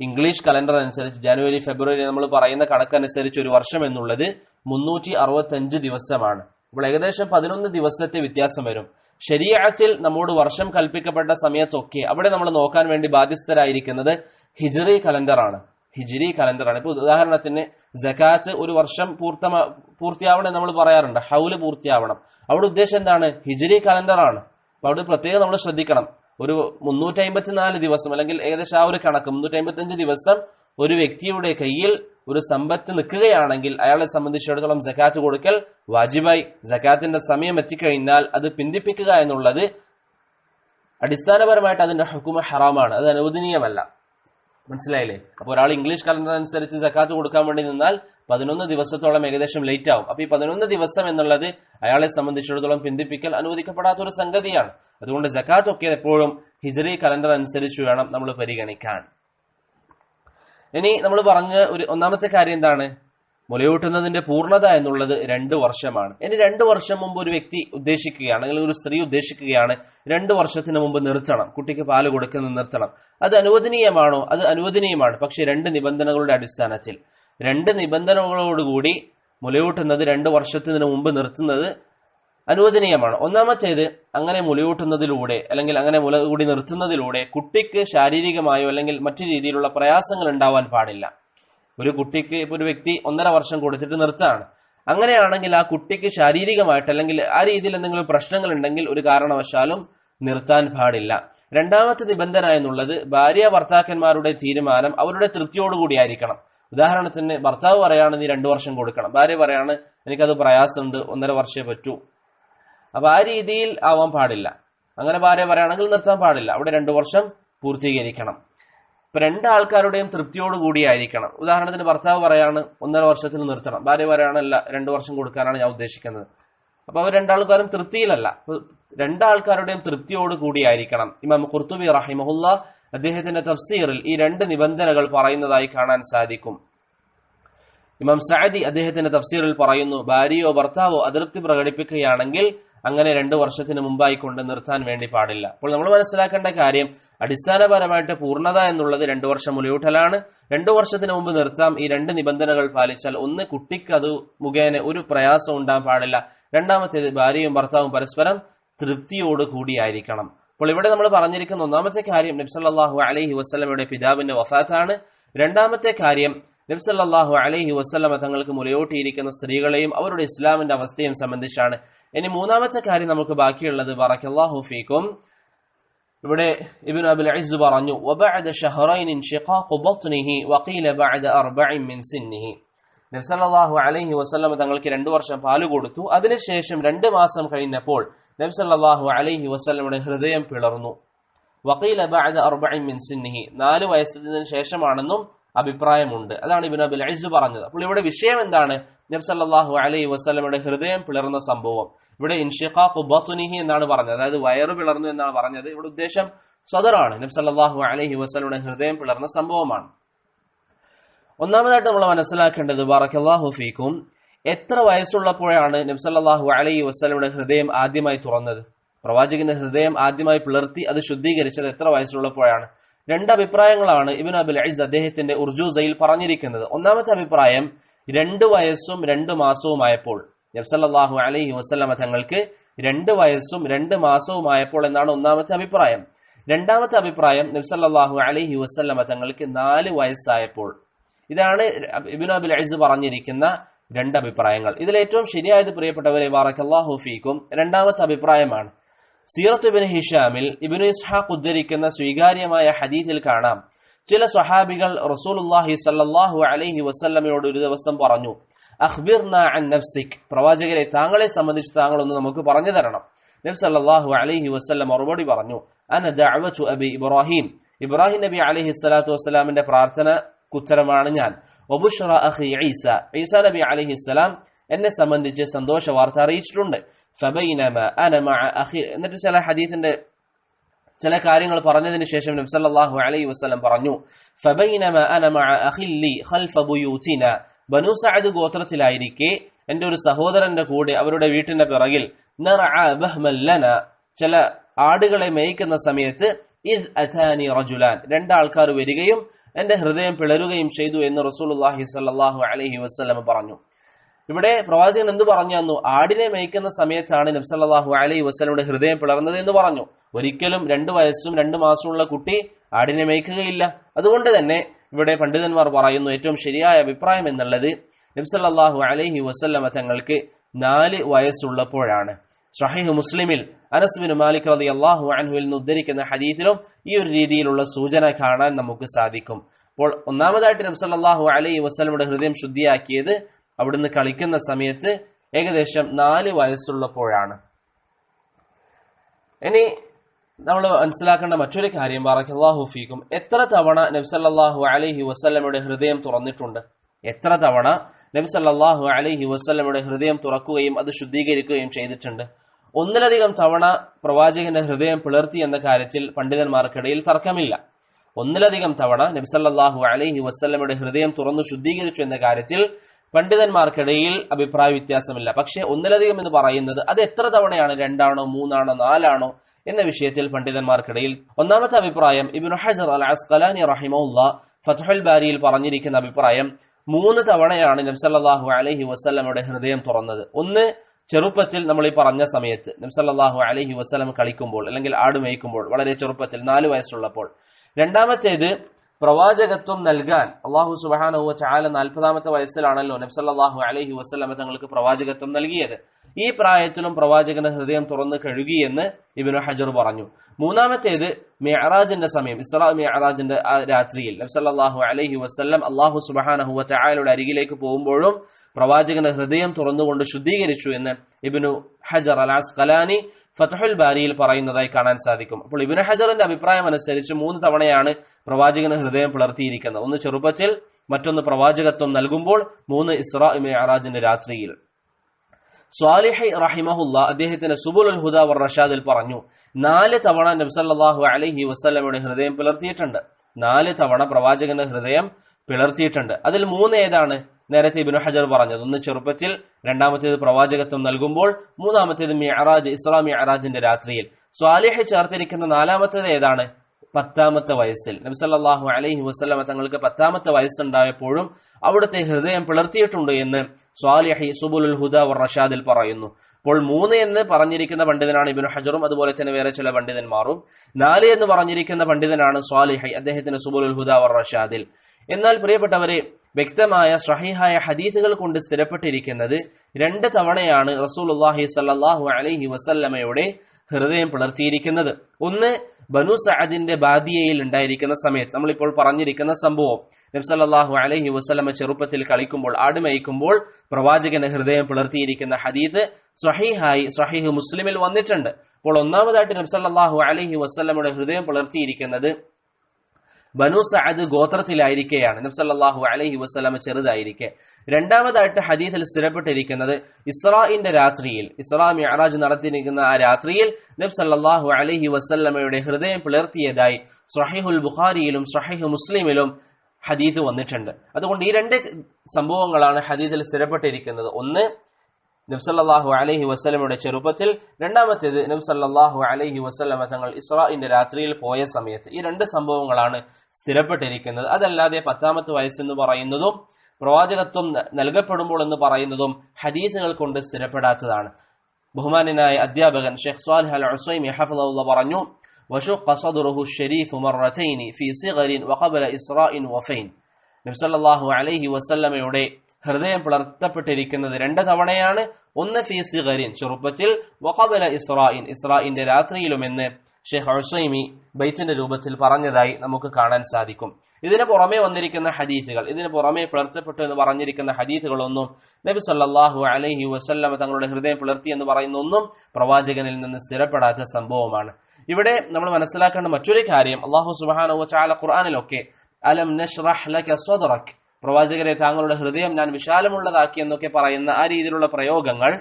ഇംഗ്ലീഷ് കലണ്ടർ അനുസരിച്ച് ജനുവരി ഫെബ്രുവരി നമ്മൾ പറയുന്ന കണക്കനുസരിച്ച് ഒരു വർഷം എന്നുള്ളത് മുന്നൂറ്റി അറുപത്തഞ്ച് ദിവസമാണ്. അപ്പോൾ ഏകദേശം പതിനൊന്ന് ദിവസത്തെ വ്യത്യാസം വരും. ശരീരത്തിൽ നമ്മോട് വർഷം കൽപ്പിക്കപ്പെട്ട സമയത്തൊക്കെ അവിടെ നമ്മൾ നോക്കാൻ വേണ്ടി ബാധ്യസ്ഥരായിരിക്കുന്നത് ഹിജറി കലണ്ടറാണ്. ഹിജിരി കലണ്ടറാണ്. ഇപ്പൊ ഉദാഹരണത്തിന് ജക്കാത്ത് ഒരു വർഷം പൂർത്തമാ പൂർത്തിയാവണം നമ്മൾ പറയാറുണ്ട്. ഹൗൽ പൂർത്തിയാവണം. അവിടെ ഉദ്ദേശം എന്താണ്? ഹിജിരി കലണ്ടറാണ്. അപ്പൊ അവിടെ പ്രത്യേകം നമ്മൾ ശ്രദ്ധിക്കണം. ഒരു മുന്നൂറ്റി അമ്പത്തിനാല് ദിവസം അല്ലെങ്കിൽ ഏകദേശം ആ ഒരു കണക്ക് മുന്നൂറ്റി അമ്പത്തി ദിവസം ഒരു വ്യക്തിയുടെ കയ്യിൽ ഒരു സമ്പത്ത് നിൽക്കുകയാണെങ്കിൽ അയാളെ സംബന്ധിച്ചിടത്തോളം ജക്കാത്ത് കൊടുക്കൽ വാജിബായി. ജക്കാത്തിന്റെ സമയം എത്തിക്കഴിഞ്ഞാൽ അത് പിന്തിപ്പിക്കുക എന്നുള്ളത് അടിസ്ഥാനപരമായിട്ട് അതിന്റെ ഹുക്കുമ ഹറാമാണ്. അത് അനുവദനീയമല്ല. മനസ്സിലായില്ലേ? അപ്പൊ ഒരാൾ ഇംഗ്ലീഷ് കലണ്ടർ അനുസരിച്ച് സക്കാത്ത് കൊടുക്കാൻ വേണ്ടി നിന്നാൽ പതിനൊന്ന് ദിവസത്തോളം ഏകദേശം ലേറ്റ് ആവും. അപ്പൊ ഈ പതിനൊന്ന് ദിവസം എന്നുള്ളത് അയാളെ സംബന്ധിച്ചിടത്തോളം പിന്തിപ്പിക്കൽ അനുവദിക്കപ്പെടാത്ത ഒരു സംഗതിയാണ്. അതുകൊണ്ട് ജക്കാത്ത് ഒക്കെ എപ്പോഴും ഹിജറി കലണ്ടർ അനുസരിച്ച് വേണം നമ്മൾ പരിഗണിക്കാൻ. ഇനി നമ്മൾ പറഞ്ഞ ഒരു ഒന്നാമത്തെ കാര്യം എന്താണ്? മുലയൂട്ടുന്നതിന്റെ പൂർണത എന്നുള്ളത് രണ്ട് വർഷമാണ്. ഇനി രണ്ട് വർഷം മുമ്പ് ഒരു വ്യക്തി ഉദ്ദേശിക്കുകയാണ് അല്ലെങ്കിൽ ഒരു സ്ത്രീ ഉദ്ദേശിക്കുകയാണ് രണ്ട് വർഷത്തിന് മുമ്പ് നിർത്തണം. കുട്ടിക്ക് പാൽ കൊടുക്കുന്നത് നിർത്തണം. അത് അനുവദനീയമാണോ? അത് അനുവദനീയമാണ്. പക്ഷെ രണ്ട് നിബന്ധനകളുടെ അടിസ്ഥാനത്തിൽ. രണ്ട് നിബന്ധനകളോടുകൂടി മുലയൂട്ടുന്നത് രണ്ട് വർഷത്തിന് മുമ്പ് നിർത്തുന്നത് അനുവദനീയമാണ്. ഒന്നാമത്തേത് അങ്ങനെ മുലയൂട്ടുന്നതിലൂടെ അല്ലെങ്കിൽ അങ്ങനെ മുല കൂടി നിർത്തുന്നതിലൂടെ കുട്ടിക്ക് ശാരീരികമായോ അല്ലെങ്കിൽ മറ്റു രീതിയിലുള്ള പ്രയാസങ്ങൾ ഉണ്ടാവാൻ പാടില്ല. ഒരു കുട്ടിക്ക് ഇപ്പൊ ഒരു വ്യക്തി ഒന്നര വർഷം കൊടുത്തിട്ട് നിർത്താണ്. അങ്ങനെയാണെങ്കിൽ ആ കുട്ടിക്ക് ശാരീരികമായിട്ട് അല്ലെങ്കിൽ ആ രീതിയിൽ എന്തെങ്കിലും പ്രശ്നങ്ങൾ ഉണ്ടെങ്കിൽ ഒരു കാരണവശാലും നിർത്താൻ പാടില്ല. രണ്ടാമത്തെ നിബന്ധന എന്നുള്ളത് ഭാര്യ ഭർത്താക്കന്മാരുടെ തീരുമാനം അവരുടെ തൃപ്തിയോടുകൂടി ആയിരിക്കണം. ഉദാഹരണത്തിന് ഭർത്താവ് പറയാണ് നീ രണ്ടു വർഷം കൊടുക്കണം. ഭാര്യ പറയാണ് എനിക്കത് പ്രയാസമുണ്ട് ഒന്നര വർഷമേ പറ്റൂ. അപ്പൊ ആ രീതിയിൽ ആവാൻ പാടില്ല. അങ്ങനെ ഭാര്യ പറയുകയാണെങ്കിൽ നിർത്താൻ പാടില്ല. അവിടെ രണ്ടു വർഷം പൂർത്തീകരിക്കണം. രണ്ട് ആൾക്കാരുടെയും തൃപ്തിയോട് കൂടിയായിരിക്കണം ഉദാഹരണത്തിന് ഭർത്താവ് പറയാണ് ഒന്നര വർഷത്തിൽ നിർത്തണം. ഭാര്യ പറയാണല്ല രണ്ടു വർഷം കൊടുക്കാനാണ് ഞാൻ ഉദ്ദേശിക്കുന്നത്. അപ്പൊ അവർ രണ്ടാൾക്കാരും തൃപ്തിയിലല്ല. രണ്ടാൾക്കാരുടെയും തൃപ്തിയോട് കൂടിയായിരിക്കണം ഇമാം കുർത്തുബി റഹിമഹുല്ല അദ്ദേഹത്തിന്റെ തഫ്സീറിൽ ഈ രണ്ട് നിബന്ധനകൾ പറയുന്നതായി കാണാൻ സാധിക്കും. ഇമാം സഅദി അദ്ദേഹത്തിന്റെ തഫ്സീറിൽ പറയുന്നു ഭാര്യയോ ഭർത്താവോ അതൃപ്തി പ്രകടിപ്പിക്കുകയാണെങ്കിൽ അങ്ങനെ രണ്ടു വർഷത്തിന് മുമ്പായി കൊണ്ട് നിർത്താൻ വേണ്ടി പാടില്ല. അപ്പോൾ നമ്മൾ മനസ്സിലാക്കേണ്ട കാര്യം അടിസ്ഥാനപരമായിട്ട് പൂർണത എന്നുള്ളത് രണ്ടു വർഷം മുലയൂട്ടലാണ്. രണ്ടു വർഷത്തിന് മുമ്പ് നിർത്താം. ഈ രണ്ട് നിബന്ധനകൾ പാലിച്ചാൽ ഒന്ന് കുട്ടിക്ക് അത് മുഖേന ഒരു പ്രയാസം ഉണ്ടാകാൻ പാടില്ല. രണ്ടാമത്തേത് ഭാര്യയും ഭർത്താവും പരസ്പരം തൃപ്തിയോട് കൂടിയായിരിക്കണം. അപ്പോൾ ഇവിടെ നമ്മൾ പറഞ്ഞിരിക്കുന്ന ഒന്നാമത്തെ കാര്യം നബ്സല്ലാഹു അലഹി വസ്ലമയുടെ പിതാവിന്റെ വഫാത്താണ്. രണ്ടാമത്തെ കാര്യം നബ്സല്ലാഹു അലഹി വസ്ലമ തങ്ങൾക്ക് മുലയോട്ടിയിരിക്കുന്ന സ്ത്രീകളെയും അവരുടെ ഇസ്ലാമിന്റെ അവസ്ഥയും സംബന്ധിച്ചാണ്. ഇനി മൂന്നാമത്തെ കാര്യം നമുക്ക് ബാക്കിയുള്ളത് ബറക്കല്ലാഹു ഫീക്കും. ഇവിടെ ഇബിൻ അബുൽ അസ് പറഞ്ഞു നബ്സല്ലാഹു അലഹി വസ്ലമ തങ്ങൾക്ക് രണ്ടു വർഷം പാൽ കൊടുത്തു. അതിനുശേഷം രണ്ട് മാസം കഴിഞ്ഞപ്പോൾ നബ്സല്ലാഹു അലഹി വസ്ലമയുടെ ഹൃദയം പിളർന്നു. വക്കീൽ ബാദ അർബൈ മിൻസിന്നിഹി നാല് വയസ്സിന് ശേഷമാണെന്നും അഭിപ്രായമുണ്ട്. അതാണ് ഇബിൻ അബുൽ ഇസ് പറഞ്ഞത്. അപ്പോൾ ഇവിടെ വിഷയം എന്താണ്? നബ്സല്ലാഹു അലൈ അലൈഹി വസല്ലമയുടെ ഹൃദയം പിളർന്ന സംഭവം. ഇവിടെ ബത്നിഹി എന്നാണ് പറഞ്ഞത്. അതായത് വയറ് പിളർന്നു എന്നാണ് പറഞ്ഞത്. ഇവിടെ ഉദ്ദേശം സദറാണ് നബ്സല്ലാഹു അലൈഹി വസല്ലമയുടെ ഹൃദയം പിളർന്ന സംഭവമാണ്. ഒന്നാമതായിട്ട് നമ്മൾ മനസ്സിലാക്കേണ്ടത് ബറക്കല്ലാഹു ഫീക്കും എത്ര വയസ്സുള്ളപ്പോഴാണ് നബ്സല്ലാഹു അലൈഹി വസല്ലമയുടെ ഹൃദയം ആദ്യമായി തുറന്നത്? പ്രവാചകന്റെ ഹൃദയം ആദ്യമായി പിളർത്തി അത് ശുദ്ധീകരിച്ചത് എത്ര വയസ്സുള്ളപ്പോഴാണ്? രണ്ട് അഭിപ്രായങ്ങളാണ് ഇബിൻ അബുൽ അയ്സ് അദ്ദേഹത്തിന്റെ ഉർജുസയിൽ പറഞ്ഞിരിക്കുന്നത്. ഒന്നാമത്തെ അഭിപ്രായം രണ്ട് വയസ്സും രണ്ട് മാസവുമായപ്പോൾ നബ്സല്ലാഹു അലൈഹി വസ്ലമ തങ്ങൾക്ക് രണ്ട് വയസ്സും രണ്ട് മാസവുമായപ്പോൾ എന്നാണ് ഒന്നാമത്തെ അഭിപ്രായം. രണ്ടാമത്തെ അഭിപ്രായം നബ്സല്ലാഹു അലൈഹി വസ്ലമ തങ്ങൾക്ക് നാല് വയസ്സായപ്പോൾ. ഇതാണ് ഇബിൻ അബുൽ അയ്സ് പറഞ്ഞിരിക്കുന്ന രണ്ട് അഭിപ്രായങ്ങൾ. ഇതിൽ ഏറ്റവും ശരിയായത് പ്രിയപ്പെട്ടവരെ വാറക്കല്ലാഹു ഫീക്കും. രണ്ടാമത്തെ അഭിപ്രായമാണ് സീറത്ത് ഇബിൻ ഹിഷാമിൽ ഇബിനു ഇസ്ഹാഖ് ഉദ്ധരിക്കുന്ന സ്വീകാര്യമായ ഹദീസിൽ കാണാം. ചില സ്വഹാബികൾ റസൂലുല്ലാഹി സല്ലാഹു അലൈഹി വസല്ലമയോട് ഒരു ദിവസം പറഞ്ഞു അഖ്ബിർന അൻ നഫ്സിക്. പ്രവാചകരെ താങ്കളെ സംബന്ധിച്ച് താങ്കളൊന്ന് നമുക്ക് പറഞ്ഞു തരണം. നബി സല്ലാഹു അലൈഹി വസ്ല്ലം മറുപടി പറഞ്ഞു അന ദഅവതു അബി ഇബ്രാഹിം. ഇബ്രാഹിം നബി അലൈഹി സ്വലാത്തു വസ്സലാമിന്റെ പ്രാർത്ഥന ഉത്തരമാണ് ഞാൻ. ഒബുഷ്റ അഖി ഈസ. ഈസ നബി അലൈഹി സ്വലാം എന്നെ സംബന്ധിച്ച് സന്തോഷ വാർത്ത അറിയിച്ചിട്ടുണ്ട്. ഫബൈനമ അന മഅ അഖി എന്നിട്ട് ചില ഹദീസിന്റെ ചില കാര്യങ്ങൾ പറഞ്ഞതിന് ശേഷം നബ്സല്ലാഹു അലൈഹി വസല്ലം പറഞ്ഞു ഫബൈനമ അന മഅ അഖില്ലി ഖൽഫ ബുയൂതിന ബനു സഅദ് ഗോത്രത്തിലായിരിക്കെ എന്റെ ഒരു സഹോദരന്റെ കൂടെ അവരുടെ വീട്ടിന്റെ പിറകിൽ നറഅ ബഹ്മൻ ലന. ചില ആടുകളെ മേയ്ക്കുന്ന സമയത്ത് ഇദ് അതാനി റജുലാൻ. രണ്ടാൾക്കാർ വരികയും എന്റെ ഹൃദയം പിളരുകയും ചെയ്തു എന്ന് റസൂലുള്ളാഹി സല്ലാഹു അലൈഹി വസല്ലം പറഞ്ഞു. ഇവിടെ പ്രവാചകൻ എന്ത് പറഞ്ഞു തന്നു? ആടിനെ മേയ്ക്കുന്ന സമയത്താണ് നബ്സല്ലാഹു അലൈ വസ്ലയുടെ ഹൃദയം പിളർന്നത് എന്ന് പറഞ്ഞു. ഒരിക്കലും രണ്ട് വയസ്സും രണ്ട് മാസമുള്ള കുട്ടി ആടിനെ മേയ്ക്കുകയില്ല. അതുകൊണ്ട് തന്നെ ഇവിടെ പണ്ഡിതന്മാർ പറയുന്നു ഏറ്റവും ശരിയായ അഭിപ്രായം എന്നുള്ളത് നബ്സല്ലാഹു അലൈഹി വസല്ലമ തങ്ങൾക്ക് നാല് വയസ്സുള്ളപ്പോഴാണ്. ഷഹീഹ് മുസ്ലിമിൽ അനസ്ബിൻ മാലിക് റതി അള്ളാഹു അൻഹുവിൽ നിന്ന് ഉദ്ധരിക്കുന്ന ഹദീത്തിലും ഈ ഒരു രീതിയിലുള്ള സൂചന കാണാൻ നമുക്ക് സാധിക്കും. അപ്പോൾ ഒന്നാമതായിട്ട് നബ്സല്ലാഹു അലൈഹി വസ്ലമുടെ ഹൃദയം ശുദ്ധിയാക്കിയത് അവിടുന്ന് കളിക്കുന്ന സമയത്ത് ഏകദേശം നാല് വയസ്സുള്ളപ്പോഴാണ്. ഇനി നമ്മൾ മനസ്സിലാക്കേണ്ട മറ്റൊരു കാര്യം ബാറക്കല്ലാഹു ഫീക്കും. എത്ര തവണ നബ്സല്ലാഹു അലഹി വസ്ല്ലമയുടെ ഹൃദയം തുറന്നിട്ടുണ്ട്? എത്ര തവണ നബ്സല്ലാഹു അലഹി വസ്ല്ലമയുടെ ഹൃദയം തുറക്കുകയും അത് ശുദ്ധീകരിക്കുകയും ചെയ്തിട്ടുണ്ട്? ഒന്നിലധികം തവണ പ്രവാചകന്റെ ഹൃദയം പിളർത്തി എന്ന കാര്യത്തിൽ പണ്ഡിതന്മാർക്കിടയിൽ തർക്കമില്ല. ഒന്നിലധികം തവണ നബ്സല്ലാഹു അലഹി വസ്ല്ലമയുടെ ഹൃദയം തുറന്നു ശുദ്ധീകരിച്ചു എന്ന കാര്യത്തിൽ പണ്ഡിതന്മാർക്കിടയിൽ അഭിപ്രായ വ്യത്യാസമില്ല. പക്ഷെ ഒന്നിലധികം എന്ന് പറയുന്നത് അത് എത്ര തവണയാണ്? രണ്ടാണോ? മൂന്നാണോ? നാലാണോ? എന്ന വിഷയത്തിൽ പണ്ഡിതന്മാർക്കിടയിൽ ഒന്നാമത്തെ അഭിപ്രായം ഇബിൻ ഹജർ അൽ അസ്കലാനി റഹിമുല്ല ഫതഹുൽ ബാരിയിൽ പറഞ്ഞിരിക്കുന്ന അഭിപ്രായം മൂന്ന് തവണയാണ് നബ്സല്ലാഹു അലഹി വസ്ലമയുടെ ഹൃദയം തുറന്നത്. ഒന്ന് ചെറുപ്പത്തിൽ നമ്മൾ ഈ പറഞ്ഞ സമയത്ത് നബ്സല്ലാഹു അലഹി വസ്ലം കളിക്കുമ്പോൾ അല്ലെങ്കിൽ ആട് മേയ്ക്കുമ്പോൾ വളരെ ചെറുപ്പത്തിൽ നാല് വയസ്സുള്ളപ്പോൾ. രണ്ടാമത്തേത് പ്രവാചകത്വം നൽകാൻ അള്ളാഹു സുബാനഹു ചാല നാൽപ്പതാമത്തെ വയസ്സിലാണല്ലോ നബ്സല്ലാഹു അലഹി വസ്ലമ തങ്ങൾക്ക് പ്രവാചകത്വം നൽകിയത്. ഈ പ്രായത്തിലും പ്രവാചകന്റെ ഹൃദയം തുറന്നു കഴുകിയെന്ന് ഇബിനു ഹജർ പറഞ്ഞു. മൂന്നാമത്തേത് മിഅറാജിന്റെ സമയം ഇസ്ലാ മിഅറാജിന്റെ ആ രാത്രിയിൽ. നബ്സല്ലാഹു അലഹി വസ്ലം അള്ളാഹു സുബാനഹു ചായയുടെ അരികിലേക്ക് പോകുമ്പോഴും പ്രവാചകന്റെ ഹൃദയം തുറന്നുകൊണ്ട് ശുദ്ധീകരിച്ചു എന്ന് ഇബിനു ഹജർ അലാസ് കലാനി ഫതഹുൽ ബാരിയിൽ പറയുന്നതായി കാണാൻ സാധിക്കും. അപ്പോൾ ഇബിന് ഹജറിന്റെ അഭിപ്രായം അനുസരിച്ച് മൂന്ന് തവണയാണ് പ്രവാചകന്റെ ഹൃദയം പിളർത്തിയിരിക്കുന്നത് ഒന്ന് ചെറുപ്പത്തിൽ മറ്റൊന്ന് പ്രവാചകത്വം നൽകുമ്പോൾ മൂന്ന് ഇസ്രാ മിഅറാജിന്റെ രാത്രിയിൽ. സ്വാലിഹി റഹിമഹുല്ല അദ്ദേഹത്തിന്റെ സുബുൽ ഹുദ വർ റഷാദിൽ പറഞ്ഞു നാല് തവണ നബ്സല്ലാഹു അലഹി വസ്ലമയുടെ ഹൃദയം പിളർത്തിയിട്ടുണ്ട് നാല് തവണ പ്രവാചകന്റെ ഹൃദയം പിളർത്തിയിട്ടുണ്ട് അതിൽ മൂന്ന് ഏതാണ്? നേരത്തെ ഇബിനു ഹജർ പറഞ്ഞത്. ഒന്ന് ചെറുപ്പത്തിൽ രണ്ടാമത്തേത് പ്രവാചകത്വം നൽകുമ്പോൾ മൂന്നാമത്തേത് മിഅറാജ് ഇസ്ലാം മിഅറാജിന്റെ രാത്രിയിൽ. സ്വാലിഹ് ചേർത്തിരിക്കുന്ന നാലാമത്തേത് ഏതാണ്? പത്താമത്തെ വയസ്സിൽ. നബിസല്ലാഹു അലൈഹി വസ്ലമ തങ്ങൾക്ക് പത്താമത്തെ വയസ്സുണ്ടായപ്പോഴും അവിടുത്തെ ഹൃദയം പിളർത്തിയിട്ടുണ്ട് എന്ന് സ്വാലിഹി സുബുൽ ഹുദ റഷാദിൽ പറയുന്നു. അപ്പോൾ മൂന്ന് എന്ന് പറഞ്ഞിരിക്കുന്ന പണ്ഡിതനാണ് ഇബിൻ ഹജറും അതുപോലെ തന്നെ വേറെ ചില പണ്ഡിതന്മാരും. നാല് എന്ന് പറഞ്ഞിരിക്കുന്ന പണ്ഡിതനാണ് സ്വാലിഹി അദ്ദേഹത്തിന് സുബുൽ ഹുദ റഷാദിൽ. എന്നാൽ പ്രിയപ്പെട്ടവരെ വ്യക്തമായ സ്വഹീഹായ ഹദീസുകൾ കൊണ്ട് സ്ഥിരപ്പെട്ടിരിക്കുന്നത് രണ്ട് തവണയാണ് റസൂലുള്ളാഹി സല്ലാഹു അലൈഹി വസല്ലമയുടെ ഹൃദയം പിളർത്തിയിരിക്കുന്നത് ഒന്ന് ബനു സഅദിന്റെ ബാദിയയിൽ ഉണ്ടായിരിക്കുന്ന സമയത്ത്. നമ്മളിപ്പോൾ പറഞ്ഞിരിക്കുന്ന സംഭവം നബ്സല്ലാഹു അലൈഹി വസ്ലമ ചെറുപ്പത്തിൽ കളിക്കുമ്പോൾ ആടുമയിക്കുമ്പോൾ പ്രവാചകന്റെ ഹൃദയം പിളർത്തിയിരിക്കുന്ന ഹദീത്ത് സ്വഹീഹായി സ്വഹീഹ് മുസ്ലിമിൽ വന്നിട്ടുണ്ട്. അപ്പോൾ ഒന്നാമതായിട്ട് നബ്സല്ലാഹു അലഹി വസ്ലമയുടെ ഹൃദയം പിളർത്തിയിരിക്കുന്നത് ബനു സഅദ് ഗോത്രത്തിലായിരിക്കെയാണ്. നബ്സല്ലാഹു അലൈഹി വസല്ലമ ചെറുതായിരിക്കെ. രണ്ടാമതായിട്ട് ഹദീസിൽ സ്ഥിരപ്പെട്ടിരിക്കുന്നത് ഇസ്രായിന്റെ രാത്രിയിൽ ഇസ്രാ മിഅറാജ് നടത്തിയിരിക്കുന്ന ആ രാത്രിയിൽ നബ്സല്ലാഹു അലൈഹി വസ്ല്ലമയുടെ ഹൃദയം പിളർത്തിയതായി സ്വഹീഹുൽ ബുഖാരിയിലും സ്വഹീഹ് മുസ്ലിമിലും ഹദീസ് വന്നിട്ടുണ്ട്. അതുകൊണ്ട് ഈ രണ്ട് സംഭവങ്ങളാണ് ഹദീസിൽ സ്ഥിരപ്പെട്ടിരിക്കുന്നത്. ഒന്ന് നബ്സല്ലാഹു അലൈഹി വസ്ലമയുടെ ചെറുപ്പത്തിൽ രണ്ടാമത്തേത് നബ്സല്ലാഹു അലൈഹി വസ്ലമ തങ്ങൾ ഇസ്രായിന്റെ രാത്രിയിൽ പോയ സമയത്ത് ഈ രണ്ട് സംഭവങ്ങളാണ് സ്ഥിരപ്പെട്ടിരിക്കുന്നത് അതല്ലാതെ പത്താമത്തെ വയസ്സെന്ന് പറയുന്നതും പ്രവാചകത്വം നൽകപ്പെടുമ്പോൾ എന്ന് പറയുന്നതും ഹദീസുകൾ കൊണ്ട് സ്ഥിരപ്പെടാത്തതാണ് ബഹുമാനായ അധ്യാപകൻ ഷെഖ് സ്വാൽഹ് അൽ ഉസൈമി ഹഫദുള്ള പറഞ്ഞു وشق صدره الشريف مرتين في صغر وقبل إسراء وفين നബ്സല്ലാഹു അലൈഹി വസല്ലമയുടെ ഹൃദയം പിളർത്തപ്പെട്ടിരിക്കുന്നത് രണ്ട് തവണയാണ്. ഒന്ന് ഫീസി സിഗരിൻ ചെറുപ്പത്തിൽ വഖബല ഇസ്രായിൻ ഇസ്രായിന്റെ രാത്രിയിലുമെന്ന് ഷെയ്ഖ് ഹുസൈമി ബൈത്തിന്റെ രൂപത്തിൽ പറഞ്ഞതായി നമുക്ക് കാണാൻ സാധിക്കും. ഇതിന് പുറമെ വന്നിരിക്കുന്ന ഹദീസുകൾ ഇതിന് പുറമെ പിളർത്തപ്പെട്ടു എന്ന് പറഞ്ഞിരിക്കുന്ന ഹദീസുകളൊന്നും നബി സല്ലാഹു അലൈഹി വസല്ലമ തങ്ങളുടെ ഹൃദയം പിളർത്തി എന്ന് പറയുന്ന ഒന്നും പ്രവാചകനിൽ നിന്ന് സ്ഥിരപ്പെടാത്ത സംഭവമാണ്. ഇവിടെ നമ്മൾ മനസ്സിലാക്കേണ്ട മറ്റൊരു കാര്യം അള്ളാഹു സുബാനോ ചാല ഖുർആാനിലൊക്കെ അലം നഷ്റഹ് ലക സ്വദറക് പ്രവാചകരെ താങ്കളുടെ ഹൃദയം ഞാൻ വിശാലമുള്ളതാക്കി എന്നൊക്കെ പറയുന്ന ആ രീതിയിലുള്ള പ്രയോഗങ്ങൾ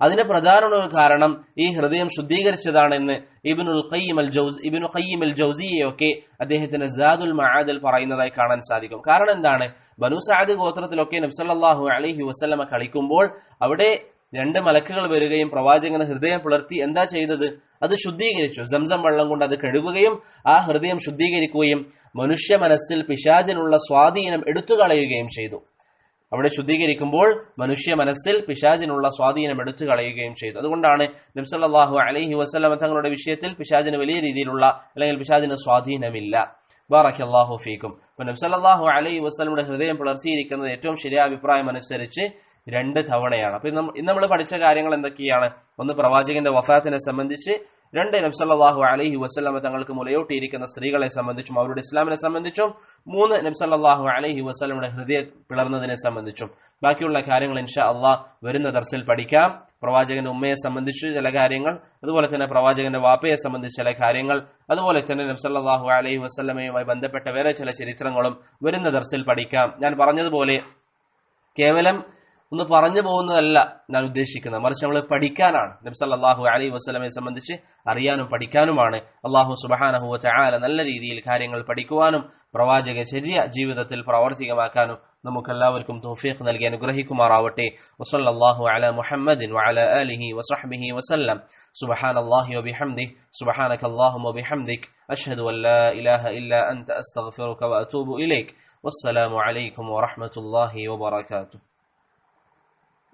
അതിന് പ്രധാന കാരണം ഈ ഹൃദയം ശുദ്ധീകരിച്ചതാണെന്ന് ഇബിനുൽ ഖയ്യിം അൽ ജൗസ് ഇബിനു ഖയ്യിം അൽ ജൗസിയെയൊക്കെ അദ്ദേഹത്തിന് സാദുൽ മഹാദിൽ പറയുന്നതായി കാണാൻ സാധിക്കും. കാരണം എന്താണ്? ബനു സാദ് ഗോത്രത്തിലൊക്കെ നബ്സല്ലാഹു അലഹി വസ്ലമ കളിക്കുമ്പോൾ അവിടെ രണ്ട് മലക്കുകൾ വരികയും പ്രവാചകന് ഹൃദയം പുലർത്തി എന്താ ചെയ്തത്? അത് ശുദ്ധീകരിച്ചു. സംസം വെള്ളം കൊണ്ട് അത് കഴുകുകയും ആ ഹൃദയം ശുദ്ധീകരിക്കുകയും മനുഷ്യ മനസ്സിൽ പിശാചിനുള്ള സ്വാധീനം എടുത്തു കളയുകയും ചെയ്തു. അവിടെ ശുദ്ധീകരിക്കുമ്പോൾ മനുഷ്യ മനസ്സിൽ പിശാചിനുള്ള സ്വാധീനം എടുത്തു കളയുകയും ചെയ്തു. അതുകൊണ്ടാണ് നബ്സല്ലാഹു അലഹി വസ്ലാം തങ്ങളുടെ വിഷയത്തിൽ പിശാചിന് വലിയ രീതിയിലുള്ള അല്ലെങ്കിൽ പിശാചിന് സ്വാധീനമില്ല. ബാറക് അള്ളാഹു ഫീക്കും. അപ്പൊ നബ്സല്ലാഹു അലൈഹി വസ്ലമിയുടെ ഹൃദയം പുലർത്തിയിരിക്കുന്നത് ഏറ്റവും ശരിയായ അഭിപ്രായം അനുസരിച്ച് രണ്ട് തവണയാണ്. അപ്പൊ ഇന്ന് നമ്മൾ പഠിച്ച കാര്യങ്ങൾ എന്തൊക്കെയാണ്? ഒന്ന് പ്രവാചകന്റെ വഫാത്തിനെ സംബന്ധിച്ച് രണ്ട് നബ്സല്ലാഹു അലഹി വസ്ലമ തങ്ങൾക്ക് മുലയൂട്ടിയിരിക്കുന്ന സ്ത്രീകളെ സംബന്ധിച്ചും അവരുടെ ഇസ്ലാമിനെ സംബന്ധിച്ചും മൂന്ന് നബ്സല്ലാഹു അലഹി വസ്ലമയുടെ ഹൃദയ പിളർന്നതിനെ സംബന്ധിച്ചും. ബാക്കിയുള്ള കാര്യങ്ങൾ ഇൻഷാ അള്ളാഹ് വരുന്ന ദർസിൽ പഠിക്കാം. പ്രവാചകന്റെ ഉമ്മയെ സംബന്ധിച്ച് ചില കാര്യങ്ങൾ അതുപോലെ തന്നെ പ്രവാചകന്റെ വാപ്പയെ സംബന്ധിച്ച് ചില കാര്യങ്ങൾ അതുപോലെ തന്നെ നബ്സല്ലാഹു അലഹി വസ്ലമയുമായി ബന്ധപ്പെട്ട വേറെ ചില ചരിത്രങ്ങളും വരുന്ന ദർസിൽ പഠിക്കാം. ഞാൻ പറഞ്ഞതുപോലെ കേവലം ഒന്ന് പറഞ്ഞു പോകുന്നതല്ല ഞാൻ ഉദ്ദേശിക്കുന്നത്. മറിച്ച് നമ്മൾ പഠിക്കാനാണ്. നബ്സല്ലാഹു അലൈ വസ്ലമെ സംബന്ധിച്ച് അറിയാനും പഠിക്കാനുമാണ്. അള്ളാഹു സുബാനഹു ചാല നല്ല രീതിയിൽ കാര്യങ്ങൾ പഠിക്കുവാനും പ്രവാചക ചര്യ ജീവിതത്തിൽ പ്രാവർത്തികമാക്കാനും നമുക്കെല്ലാവർക്കും തൗഫീഖ് നൽകി അനുഗ്രഹിക്കുമാറാവട്ടെ. വസല്ലല്ലാഹു അല മുഹമ്മദിൻ വഅല ആലിഹി വസഹ്ബിഹി വസല്ലം. സുബ്ഹാനല്ലാഹി വബിഹംദിഹി സുബ്ഹാനക അല്ലാഹുമ്മ വബിഹംദിക്. അഷ്ഹദു അൻ ലാ ഇലാഹ ഇല്ലാ അൻത അസ്തഗ്ഫിറുക വഅതൂബു ഇലൈക്. വസ്സലാമു അലൈക്കും വറഹ്മത്തുള്ളാഹി വബറകാതുഹു.